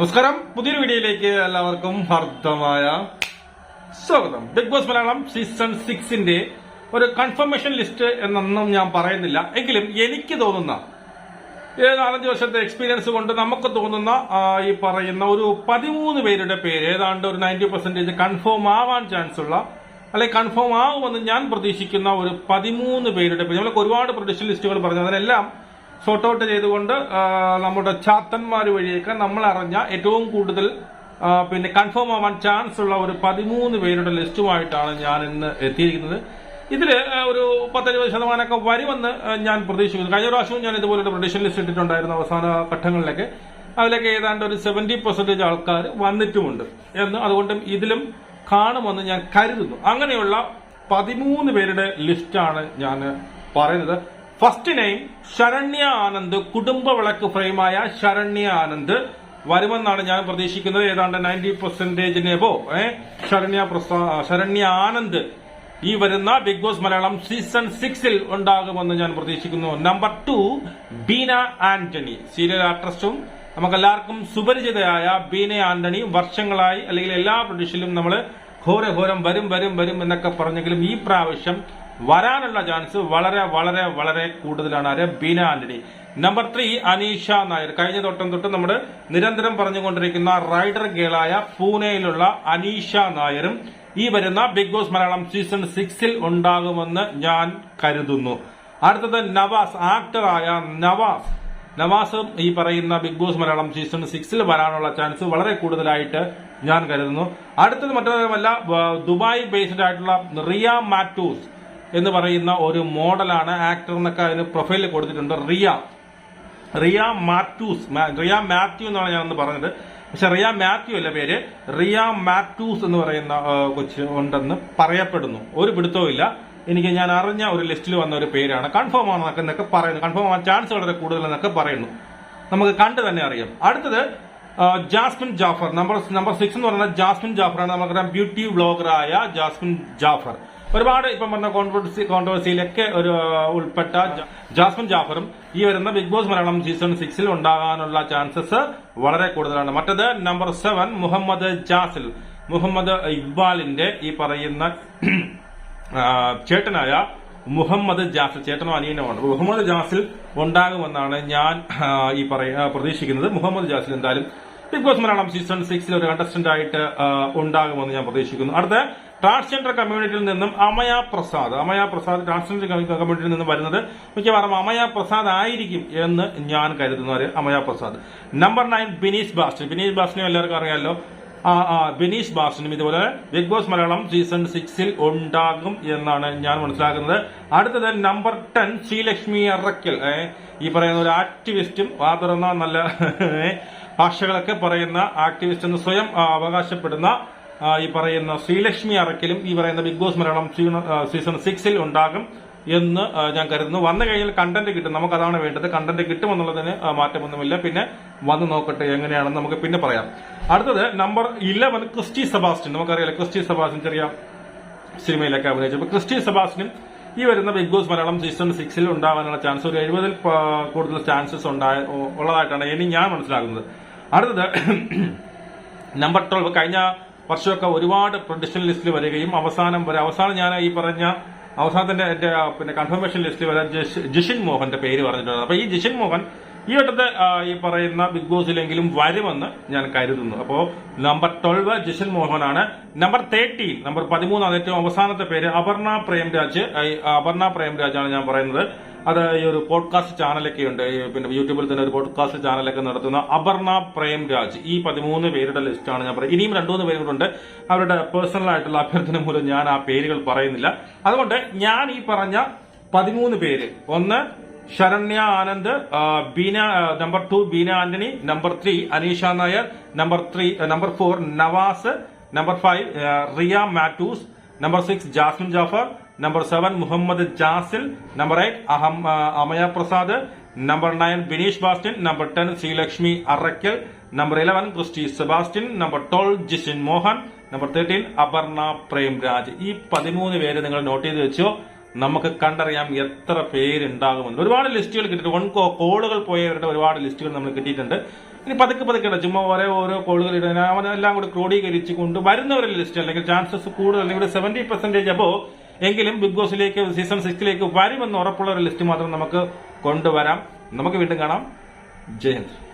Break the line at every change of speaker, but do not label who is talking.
നമസ്കാരം. പുതിയൊരു വീഡിയോയിലേക്ക് എല്ലാവർക്കും ഹർദ്ദമായ സ്വാഗതം. ബിഗ് ബോസ് മലയാളം സീസൺ സിക്സിന്റെ ഒരു കൺഫർമേഷൻ ലിസ്റ്റ് എന്നൊന്നും ഞാൻ പറയുന്നില്ല. എങ്കിലും എനിക്ക് തോന്നുന്ന ഏഴ് നാലഞ്ച് വർഷത്തെ എക്സ്പീരിയൻസ് കൊണ്ട് നമുക്ക് തോന്നുന്ന ഈ പറയുന്ന ഒരു പതിമൂന്ന് പേരുടെ പേര് ഏതാണ്ട് ഒരു നയന്റി പെർസെന്റേജ് കൺഫേം ആവാൻ ചാൻസ് ഉള്ള അല്ലെങ്കിൽ കൺഫേം ആവുമെന്ന് ഞാൻ പ്രതീക്ഷിക്കുന്ന ഒരു പതിമൂന്ന് പേരുടെ പേര്. നമ്മളൊക്കെ ഒരുപാട് പ്രൊഡിക്ഷൻ ലിസ്റ്റുകൾ പറഞ്ഞു. അതിനെല്ലാം സോർട്ട് ഔട്ട് ചെയ്തുകൊണ്ട് നമ്മുടെ ചാത്തന്മാർ വഴിയൊക്കെ നമ്മൾ അറിഞ്ഞ ഏറ്റവും കൂടുതൽ പിന്നെ കൺഫേം ആവാൻ ചാൻസ് ഉള്ള ഒരു പതിമൂന്ന് പേരുടെ ലിസ്റ്റുമായിട്ടാണ് ഞാൻ ഇന്ന് എത്തിയിരിക്കുന്നത്. ഇതിൽ ഒരു പത്തെഴുപത് ശതമാനമൊക്കെ വരുമെന്ന് ഞാൻ പ്രതീക്ഷിക്കുന്നു. കഴിഞ്ഞ പ്രാവശ്യവും ഞാൻ ഇതുപോലൊരു പ്രൊഡിഷൻ ലിസ്റ്റ് ഇട്ടിട്ടുണ്ടായിരുന്നു അവസാന ഘട്ടങ്ങളിലൊക്കെ. അതിലൊക്കെ ഏതാണ്ട് ഒരു സെവന്റി പെർസെന്റേജ് ആൾക്കാർ വന്നിട്ടുമുണ്ട് എന്ന് അതുകൊണ്ടും ഇതിലും കാണുമെന്ന് ഞാൻ കരുതുന്നു. അങ്ങനെയുള്ള പതിമൂന്ന് പേരുടെ ലിസ്റ്റാണ് ഞാൻ പറയുന്നത്. First name Saranya Anand. കുടുംബ വിളക്ക് ഫ്രെയിമായ ശരണ്യ ആനന്ദ്. വരുമെന്നാണ് ഞാൻ പ്രതീക്ഷിക്കുന്നത്. ഏതാണ്ട് നയന്റി പെർസെന്റേജിന് എബോ ഏഹ് ശരണ്യ ശരണ്യ ആനന്ദ്. ഈ വരുന്ന ബിഗ് ബോസ് മലയാളം സീസൺ സിക്സിൽ ഉണ്ടാകുമെന്ന് ഞാൻ പ്രതീക്ഷിക്കുന്നു. Number two Beena Antony. Serial ആക്ട്രസും നമുക്കെല്ലാവർക്കും സുപരിചിതയായ ബീന ആന്റണി. വർഷങ്ങളായി അല്ലെങ്കിൽ എല്ലാ പ്രൊഡക്ഷനിലും നമ്മൾ ഘോരഘോരം വരും വരും വരും എന്നൊക്കെ പറഞ്ഞെങ്കിലും ഈ പ്രാവശ്യം വരാനുള്ള ചാൻസ് വളരെ വളരെ വളരെ കൂടുതലാണ് ആര്? Beena Antony. Number three Aneesha Nair. കഴിഞ്ഞ തൊട്ടം തൊട്ട് നമ്മൾ നിരന്തരം പറഞ്ഞുകൊണ്ടിരിക്കുന്ന റൈഡർ ഗേളായ പൂനെയിലുള്ള അനീഷ നായരും ഈ വരുന്ന ബിഗ് ബോസ് മലയാളം സീസൺ സിക്സിൽ ഉണ്ടാകുമെന്ന് ഞാൻ കരുതുന്നു. അടുത്തത് നവാസ് ആക്ടറായ നവാസ്. നവാസ് ഈ പറയുന്ന ബിഗ് ബോസ് മലയാളം സീസൺ സിക്സിൽ വരാനുള്ള ചാൻസ് വളരെ കൂടുതലായിട്ട് ഞാൻ കരുതുന്നു. അടുത്തത് മറ്റൊന്നുമല്ല ദുബായ് ബേസ്ഡ് ആയിട്ടുള്ള റിയ മാറ്റൂസ് എന്ന് പറയുന്ന ഒരു മോഡലാണ് ആക്ടർ എന്നൊക്കെ അതിന് പ്രൊഫൈലിൽ കൊടുത്തിട്ടുണ്ട്. റിയ. റിയ മാത്യൂസ്. റിയ മാത്യു എന്നാണ് ഞാൻ അന്ന് പറഞ്ഞത്. പക്ഷെ റിയ മാത്യു അല്ല പേര്. റിയ മാത്യൂസ് എന്ന് പറയുന്ന കൊച്ച് ഉണ്ടെന്ന് പറയപ്പെടുന്നു. ഒരു പിടുത്തവും ഇല്ല. എനിക്ക് ഞാൻ അറിഞ്ഞ ഒരു ലിസ്റ്റിൽ വന്ന ഒരു പേരാണ്. കൺഫേം ആണെന്നൊക്കെ എന്നൊക്കെ പറയുന്നു. കൺഫേം ആവാൻ ചാൻസ് വളരെ കൂടുതലെന്നൊക്കെ പറയുന്നു. നമുക്ക് കണ്ടു തന്നെ അറിയാം. അടുത്തത് Jasmine Jafar. Number number six എന്ന് പറയുന്നത് ജാസ്മിൻ ജാഫർ ആണ് നമുക്കറിയാം ബ്യൂട്ടി വ്ളോഗറായ ജാസ്മിൻ ജാഫർ. ഒരുപാട് ഇപ്പം പറഞ്ഞ കോൺട്രവേഴ്സി കോൺട്രവേഴ്സിയിലൊക്കെ ഒരു ഉൾപ്പെട്ട ജാസ്മിൻ ജാഫറും ഈ വരുന്ന ബിഗ് ബോസ് മലയാളം സീസൺ സിക്സിൽ ഉണ്ടാകാനുള്ള ചാൻസസ് വളരെ കൂടുതലാണ്. മറ്റത് നമ്പർ സെവൻ മുഹമ്മദ് ജാസിൽ. മുഹമ്മദ് ഇക്ബാലിന്റെ ഈ പറയുന്ന ചേട്ടനായ മുഹമ്മദ് ജാസിൽ ചേട്ടനോ അനിയനുമാണ്. മുഹമ്മദ് ജാസിൽ ഉണ്ടാകുമെന്നാണ് ഞാൻ ഈ പറയ പ്രതീക്ഷിക്കുന്നത്. മുഹമ്മദ് ജാസിൽ എന്തായാലും ബിഗ് ബോസ് മലയാളം സീസൺ സിക്സിൽ ഒരു കണ്ടസ്റ്റന്റ് ആയിട്ട് ഉണ്ടാകുമെന്ന് ഞാൻ പ്രതീക്ഷിക്കുന്നു. അടുത്ത ട്രാൻസ്ജെൻഡർ കമ്മ്യൂണിറ്റിയിൽ നിന്നും അമയ പ്രസാദ്. അമയ പ്രസാദ് ട്രാൻസ്ജെൻഡർ കമ്മ്യൂണിറ്റിയിൽ നിന്നും വരുന്നത് മിക്കവാറും അമയ പ്രസാദ് ആയിരിക്കും എന്ന് ഞാൻ കരുതുന്നു. ഒരു അമയ പ്രസാദ്. നമ്പർ നയൻ ബിനീഷ് ബാസ്റ്റൻ ബിനീഷ് ബാസ്റ്റിനും എല്ലാവർക്കും അറിയാമല്ലോ ബിനീഷ് ബാസ്റ്റനും ഇതുപോലെ ബിഗ് ബോസ് മലയാളം സീസൺ സിക്സിൽ ഉണ്ടാകും എന്നാണ് ഞാൻ മനസ്സിലാക്കുന്നത്. അടുത്തത് നമ്പർ ടെൻ ശ്രീലക്ഷ്മി അറക്കൽ ഈ പറയുന്ന ഒരു ആക്ടിവിസ്റ്റും ആ തുറന്ന നല്ല ഭാഷകളൊക്കെ പറയുന്ന ആക്ടിവിസ്റ്റ് എന്ന് സ്വയം അവകാശപ്പെടുന്ന ഈ പറയുന്ന ശ്രീലക്ഷ്മി അറക്കലും ഈ പറയുന്ന ബിഗ് ബോസ് മലയാളം സീസൺ- സിക്സിൽ ഉണ്ടാകും എന്ന് ഞാൻ കരുതുന്നു. വന്നു കഴിഞ്ഞാൽ കണ്ടന്റ് കിട്ടും. നമുക്ക് അതാണ് വേണ്ടത്. കണ്ടന്റ് കിട്ടുമെന്നുള്ളതിന് മാറ്റമൊന്നുമില്ല. പിന്നെ വന്ന് നോക്കട്ടെ എങ്ങനെയാണെന്ന് നമുക്ക് പിന്നെ പറയാം. അടുത്തത് നമ്പർ ഇലവൻ ക്രിസ്റ്റി സെബാസ്റ്റ്യൻ. നമുക്കറിയാലോ ക്രിസ്റ്റി സെബാസ്റ്റ്യൻ ചെറിയ സിനിമയിലൊക്കെ അഭിനയിച്ചു. അപ്പൊ ക്രിസ്റ്റി സെബാസ്റ്റിനും ഈ വരുന്ന ബിഗ് ബോസ് മലയാളം സീസൺ സിക്സിൽ ഉണ്ടാകാനുള്ള ചാൻസ് ഒരു എഴുപതിൽ കൂടുതൽ ചാൻസസ് ഉണ്ടായ ഉള്ളതായിട്ടാണ് ഇനി ഞാൻ മനസ്സിലാക്കുന്നത്. അടുത്തത് നമ്പർ ട്വൽവ് കഴിഞ്ഞ വർഷമൊക്കെ ഒരുപാട് പ്രൊഡിഷണൽ ലിസ്റ്റിൽ വരികയും അവസാനം വരെ അവസാനം ഞാൻ ഈ പറഞ്ഞ അവസാനത്തിന്റെ എന്റെ പിന്നെ കൺഫർമേഷൻ ലിസ്റ്റിൽ വരാൻ ജഷ്- ജിഷിൻ മോഹന്റെ പേര് പറഞ്ഞിട്ടുണ്ട്. അപ്പൊ ഈ ജിഷിൻ മോഹൻ ഈ വട്ടത്തെ ഈ പറയുന്ന ബിഗ് ബോസിലെങ്കിലും വരുമെന്ന് ഞാൻ കരുതുന്നു. അപ്പോ നമ്പർ ട്വൽവ് ജിഷിൻ മോഹനാണ്. നമ്പർ തേർട്ടീൻ നമ്പർ പതിമൂന്നാണ് ഏറ്റവും അവസാനത്തെ പേര്. അപർണ പ്രേംരാജ് അപർണ പ്രേംരാജാണ് ഞാൻ പറയുന്നത്. അത് ഈ ഒരു പോഡ്കാസ്റ്റ് ചാനലൊക്കെ ഉണ്ട് പിന്നെ യൂട്യൂബിൽ തന്നെ ഒരു പോഡ്കാസ്റ്റ് ചാനലൊക്കെ നടത്തുന്ന അപർണ പ്രേം രാജ്. ഈ പതിമൂന്ന് പേരുടെ ലിസ്റ്റാണ് ഞാൻ പറയുന്നത്. ഇനിയും രണ്ടു മൂന്ന് ഉണ്ട്. അവരുടെ പേഴ്സണൽ ആയിട്ടുള്ള അഭ്യർത്ഥന മൂലം ഞാൻ ആ പേരുകൾ പറയുന്നില്ല. അതുകൊണ്ട് ഞാൻ ഈ പറഞ്ഞ പതിമൂന്ന് പേര്. ഒന്ന് Saranya Anand Beena number two Beena Antony number three Aneesha Nair number three number four Navas number five Riya Mathews number six Jasmine Jafar number seven Muhammad Jasil number eight അഹം Amaya Prasad number nine Bineesh Bastin number ten Sreelakshmi Arakkal number eleven Christy Sebastin number twelve Jishin Mohan number thirteen Aparna Premraj ഈ പതിമൂന്ന് പേര് നിങ്ങൾ not ചെയ്ത് വെച്ചോ. നമുക്ക് കണ്ടറിയാം എത്ര പേരുണ്ടാകുമെന്ന്. ഒരുപാട് ലിസ്റ്റുകൾ കിട്ടിയിട്ടുണ്ട്. വൺ കോളുകൾ പോയവരുടെ ഒരുപാട് ലിസ്റ്റുകൾ നമ്മൾ കിട്ടിയിട്ടുണ്ട്. ഇനി പതുക്കെ പതുക്കെ. ചുമ്മാ ഓരോ ഓരോ കോളുകൾ ഇടാൻ അവനെല്ലാം കൂടി ക്രോഡീകരിച്ചുകൊണ്ട് വരുന്നവരുടെ ലിസ്റ്റ് അല്ലെങ്കിൽ ചാൻസസ് കൂടുതൽ അല്ലെങ്കിൽ സെവന്റി പെർസെന്റേജ് അപ്പോ എങ്കിലും ബിഗ് ബോസിലേക്ക് സീസൺ സിക്സിലേക്ക് വരുമെന്ന് ഉറപ്പുള്ള ഒരു ലിസ്റ്റ് മാത്രം നമുക്ക് കൊണ്ടുവരാം. നമുക്ക് വീണ്ടും കാണാം. ജയ്